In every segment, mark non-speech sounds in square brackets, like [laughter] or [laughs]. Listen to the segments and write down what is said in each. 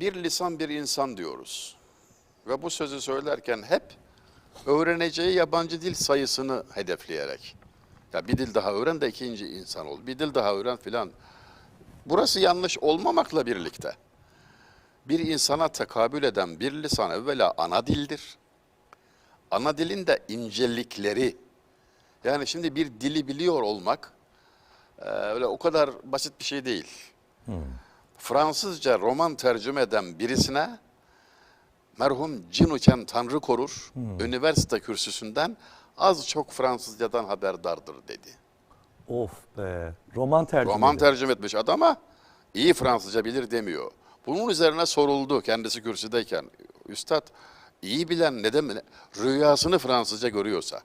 bir lisan bir insan diyoruz. Ve bu sözü söylerken hep öğreneceği yabancı dil sayısını hedefleyerek. Ya bir dil daha öğren de ikinci insan ol. Bir dil daha öğren filan. Burası yanlış olmamakla birlikte bir insana tekabül eden bir lisan evvela ana dildir. Ana dilin de incelikleri. Yani şimdi bir dili biliyor olmak öyle o kadar basit bir şey değil. Fransızca roman tercüme eden birisine merhum Cinuken Tanrı korur, üniversite kürsüsünden az çok Fransızcadan haberdardır dedi. Of be. Roman tercümesi. Roman tercüme etmiş adama iyi Fransızca bilir demiyor. Bunun üzerine soruldu kendisi kürsüdeyken. Üstad iyi bilen ne demek? Rüyasını Fransızca görüyorsa.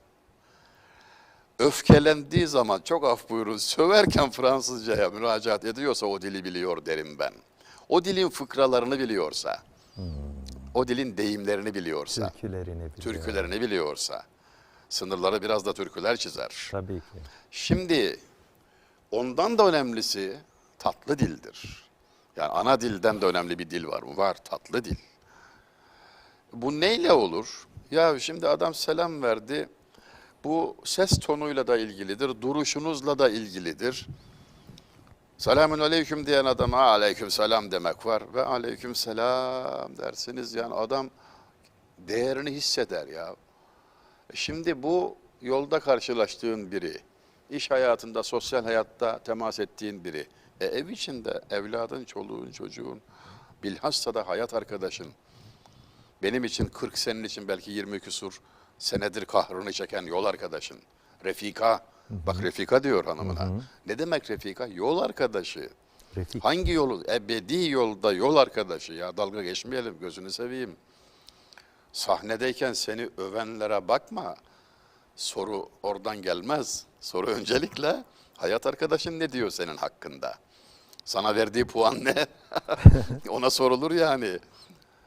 Öfkelendiği zaman çok af buyurun söverken Fransızcaya müracaat ediyorsa o dili biliyor derim ben. O dilin fıkralarını biliyorsa, o dilin deyimlerini biliyorsa, Türkülerini biliyor. türkülerini biliyorsa, sınırları biraz da türküler çizer. Tabii ki. Şimdi ondan da önemlisi tatlı dildir. Yani ana dilden de önemli bir dil var mı? Var tatlı dil. Bu neyle olur? Ya şimdi adam selam verdi. Bu ses tonuyla da ilgilidir, duruşunuzla da ilgilidir. Selamün aleyküm diyen adama aleyküm selam demek var. Ve aleyküm selam dersiniz. Yani adam değerini hisseder ya. Şimdi bu yolda karşılaştığın biri, iş hayatında, sosyal hayatta temas ettiğin biri, e, ev içinde evladın, çoluğun, çocuğun, bilhassa da hayat arkadaşın, benim için 40 senin için belki 20 küsur senedir kahrını çeken yol arkadaşın, refika, bak refika diyor hanımına. Ne demek refika? Yol arkadaşı. Refik. Hangi yolu? Ebedi yolda yol arkadaşı. Ya dalga geçmeyelim, gözünü seveyim. Sahnedeyken seni övenlere bakma. Soru oradan gelmez. Soru öncelikle hayat arkadaşın ne diyor senin hakkında? Sana verdiği puan ne? [laughs] Ona sorulur yani.